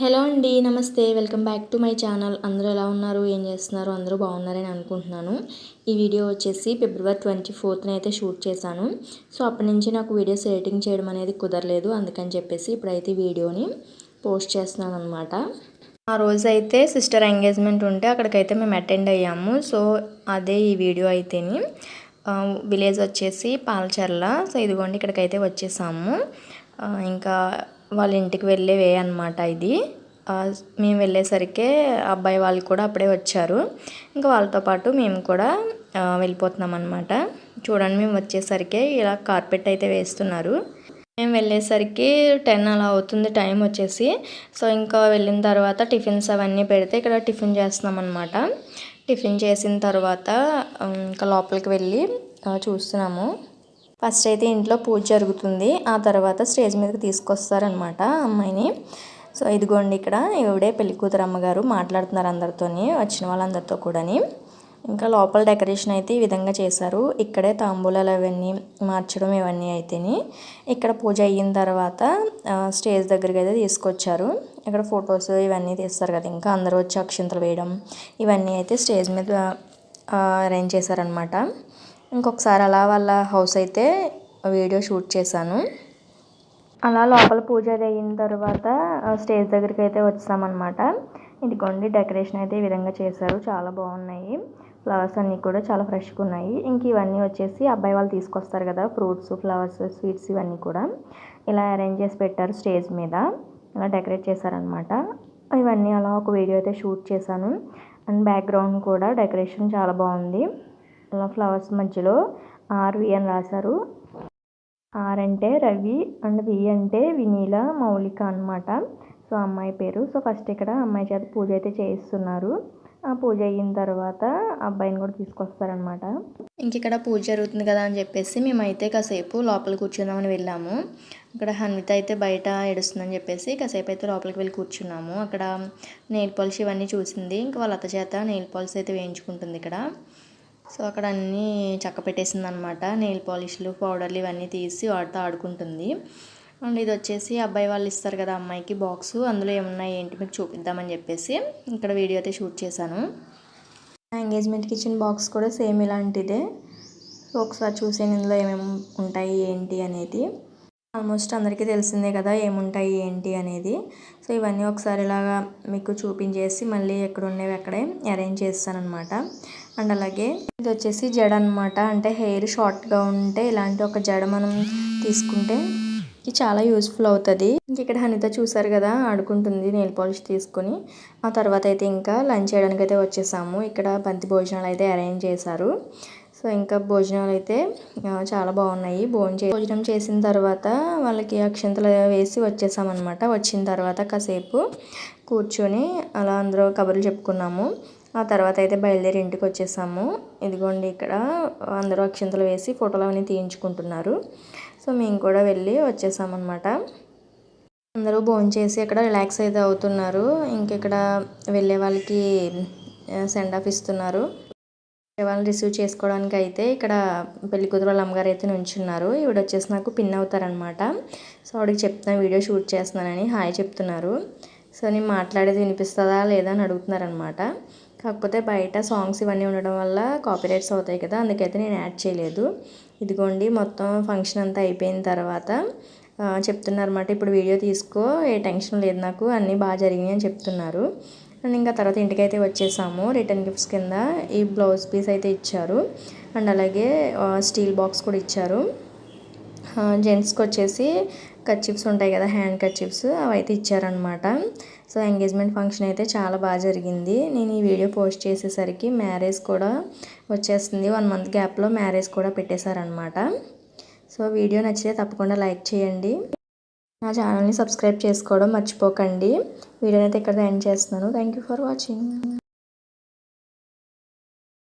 Hello అండి నమస్తే. Welcome back to my channel. అందరూ ఎలా ఉన్నారు? ఏం చేస్తున్నారు? అందరూ బాగున్నారని అనుకుంటున్నాను. ఈ వీడియో వచ్చేసి ఫిబ్రవరి ట్వంటీ ఫోర్త్న అయితే షూట్ చేశాను. సో అప్పటి నుంచి నాకు వీడియోస్ ఎడిటింగ్ చేయడం అనేది కుదరలేదు. అందుకని చెప్పేసి ఇప్పుడైతే వీడియోని పోస్ట్ చేస్తున్నాను అనమాట ఆ రోజు అయితే సిస్టర్ ఎంగేజ్మెంట్ ఉంటే అక్కడికైతే మేము అటెండ్ అయ్యాము. సో అదే ఈ వీడియో అయితేని విలేజ్ వచ్చేసి పాలచర్ల. సో ఇదిగోండి ఇక్కడికైతే వచ్చేసాము. ఇంకా వాళ్ళ ఇంటికి వెళ్ళే వే అనమాట ఇది. మేము వెళ్ళేసరికే అబ్బాయి వాళ్ళు కూడా అప్పుడే వచ్చారు. ఇంకా వాళ్ళతో పాటు మేము కూడా వెళ్ళిపోతున్నాం అనమాట చూడండి మేము వచ్చేసరికి ఇలా కార్పెట్ అయితే వేస్తున్నారు. మేము వెళ్ళేసరికి టెన్ అలా అవుతుంది టైం వచ్చేసి. సో ఇంకా వెళ్ళిన తర్వాత టిఫిన్స్ అవన్నీ పెడితే ఇక్కడ టిఫిన్ చేస్తున్నాం అనమాట టిఫిన్ చేసిన తర్వాత ఇంకా లోపలికి వెళ్ళి చూస్తున్నాము. ఫస్ట్ అయితే ఇంట్లో పూజ జరుగుతుంది. ఆ తర్వాత స్టేజ్ మీదకి తీసుకొస్తారనమాట అమ్మాయిని. సో ఇదిగోండి ఇక్కడ ఇవిడే పెళ్ళి కూతురు అమ్మగారు మాట్లాడుతున్నారు అందరితోని వచ్చిన వాళ్ళందరితో కూడాని. ఇంకా లోపల డెకరేషన్ అయితే ఈ విధంగా చేశారు. ఇక్కడే తాంబూలాలు అవన్నీ మార్చడం ఇవన్నీ అయితేని. ఇక్కడ పూజ అయిన తర్వాత స్టేజ్ దగ్గరికి అయితే తీసుకొచ్చారు. ఇక్కడ ఫొటోస్ ఇవన్నీ తీస్తారు కదా ఇంకా అందరూ వచ్చి అక్షింతలు వేయడం ఇవన్నీ అయితే స్టేజ్ మీద అరేంజ్ చేశారనమాట ఇంకొకసారి అలా వాళ్ళ హౌస్ అయితే వీడియో షూట్ చేశాను. అలా లోపల పూజ అది అయిన తర్వాత స్టేజ్ దగ్గరికి అయితే వచ్చామన్నమాట. ఇదిగోండి డెకరేషన్ అయితే ఈ విధంగా చేశారు. చాలా బాగున్నాయి. ఫ్లవర్స్ అన్నీ కూడా చాలా ఫ్రెష్గా ఉన్నాయి. ఇంక ఇవన్నీ వచ్చేసి అబ్బాయి వాళ్ళు తీసుకొస్తారు కదా ఫ్రూట్స్ ఫ్లవర్స్ స్వీట్స్ ఇవన్నీ కూడా. ఇలా అరేంజ్ చేసి పెట్టారు స్టేజ్ మీద. ఇలా డెకరేట్ చేశారనమాట ఇవన్నీ అలా ఒక వీడియో అయితే షూట్ చేశాను. అండ్ బ్యాక్గ్రౌండ్ కూడా డెకరేషన్ చాలా బాగుంది. ఫ్లవర్స్ మధ్యలో ఆర్వి అని రాశారు. ఆర్ అంటే రవి అండ్ వి అంటే వినీల మౌలిక అనమాట సో అమ్మాయి పేరు. సో ఫస్ట్ ఇక్కడ అమ్మాయి చేత పూజ అయితే చేయిస్తున్నారు. ఆ పూజ అయిన తర్వాత అబ్బాయిని కూడా తీసుకొస్తారనమాట ఇంక ఇక్కడ పూజ జరుగుతుంది కదా అని చెప్పేసి మేమైతే కాసేపు లోపల కూర్చుందామని వెళ్ళాము. అక్కడ హన్విత అయితే బయట ఏడుస్తుందని చెప్పేసి కాసేపు అయితే లోపలికి వెళ్ళి కూర్చున్నాము. అక్కడ నెయిల్ పాలిష్ ఇవన్నీ చూసింది. ఇంకా వాళ్ళ అత్త చేత నెయిల్ పాలిష్ అయితే వేయించుకుంటుంది ఇక్కడ. సో అక్కడ అన్నీ చక్క పెట్టేసింది అనమాట నెయిల్ పాలిష్లు పౌడర్లు ఇవన్నీ తీసి వాటితో ఆడుకుంటుంది. అండ్ ఇది వచ్చేసి అబ్బాయి వాళ్ళు ఇస్తారు కదా అమ్మాయికి బాక్స్. అందులో ఏమున్నాయి ఏంటి మీకు చూపిద్దామని చెప్పేసి ఇక్కడ వీడియో అయితే షూట్ చేశాను. ఎంగేజ్మెంట్కి ఇచ్చిన బాక్స్ కూడా సేమ్ ఇలాంటిదే. సో ఒకసారి చూసాను ఇందులో ఏమేమి ఉంటాయి ఏంటి అనేది. ఆల్మోస్ట్ అందరికీ తెలిసిందే కదా ఏముంటాయి ఏంటి అనేది. సో ఇవన్నీ ఒకసారి ఇలాగా మీకు చూపించేసి మళ్ళీ ఎక్కడ ఉన్నవి అక్కడే అరేంజ్ చేస్తాను అనమాట అండ్ అలాగే ఇది వచ్చేసి జడ అనమాట అంటే హెయిర్ షార్ట్గా ఉంటే ఇలాంటి ఒక జడ మనం తీసుకుంటే ఇది చాలా యూస్ఫుల్ అవుతుంది. ఇంక ఇక్కడ హనిత చూసారు కదా ఆడుకుంటుంది నెయిల్ పాలిష్ తీసుకుని. ఆ తర్వాత అయితే ఇంకా లంచ్ చేయడానికి అయితే వచ్చేసాము. ఇక్కడ బంతి భోజనాలు అయితే అరేంజ్ చేశారు. సో ఇంకా భోజనాలు అయితే చాలా బాగున్నాయి. భోజనం భోజనం చేసిన తర్వాత వాళ్ళకి అక్షంతలు వేసి వచ్చేసామన్నమాట. వచ్చిన తర్వాత కాసేపు కూర్చొని అలా అందరూ కబుర్లు చెప్పుకున్నాము. ఆ తర్వాత అయితే బయలుదేరి ఇంటికి వచ్చేసాము. ఇదిగోండి ఇక్కడ అందరూ అక్షంతలు వేసి ఫోటోలు అవన్నీ తీయించుకుంటున్నారు. సో మేము కూడా వెళ్ళి వచ్చేసామన్నమాట. అందరూ భోజనం చేసి ఇక్కడ రిలాక్స్ అయితే అవుతున్నారు. ఇంకెక్కడ వెళ్ళే వాళ్ళకి సెండ్ ఆఫ్ ఇస్తున్నారు. వాళ్ళని రిసీవ్ చేసుకోవడానికి అయితే ఇక్కడ పెళ్ళి కూతురు వాళ్ళ అమ్మగారు అయితే నుంచున్నారు. ఈవిడ వచ్చేసి నాకు పిన్ అవుతారనమాట. సో ఆవిడకి చెప్తున్నాను వీడియో షూట్ చేస్తున్నానని హాయ్ చెప్తున్నారు. సో నేను మాట్లాడేది వినిపిస్తుందా లేదా అని అడుగుతున్నారనమాట. కాకపోతే బయట సాంగ్స్ ఇవన్నీ ఉండడం వల్ల కాపీరైట్స్ అవుతాయి కదా అందుకైతే నేను యాడ్ చేయలేదు. ఇదిగోండి మొత్తం ఫంక్షన్ అంతా అయిపోయిన తర్వాత చెప్తున్నారన్నమాట ఇప్పుడు వీడియో తీసుకో ఏ టెన్షన్ లేదు నాకు అన్నీ బాగా జరిగినాయి అని చెప్తున్నారు. అండ్ ఇంకా తర్వాత ఇంటికైతే వచ్చేసాము. రిటర్న్ గిఫ్ట్స్ కింద ఈ బ్లౌజ్ పీస్ అయితే ఇచ్చారు. అండ్ అలాగే స్టీల్ బాక్స్ కూడా ఇచ్చారు. జెంట్స్కి వచ్చేసి కచ్చిప్స్ ఉంటాయి కదా హ్యాండ్ కచ్చిప్స్ అవి అయితే ఇచ్చారనమాట సో ఎంగేజ్మెంట్ ఫంక్షన్ అయితే చాలా బాగా జరిగింది. నేను ఈ వీడియో పోస్ట్ చేసేసరికి మ్యారేజ్ కూడా వచ్చేస్తుంది. వన్ మంత్ గ్యాప్లో మ్యారేజ్ కూడా పెట్టేశారనమాట సో వీడియో నచ్చితే తప్పకుండా లైక్ చేయండి. నా ఛానల్ని సబ్స్క్రైబ్ చేసుకోవడం మర్చిపోకండి. వీడియోనైతే ఇక్కడ ఎండ్ చేస్తున్నాను. Thank you for watching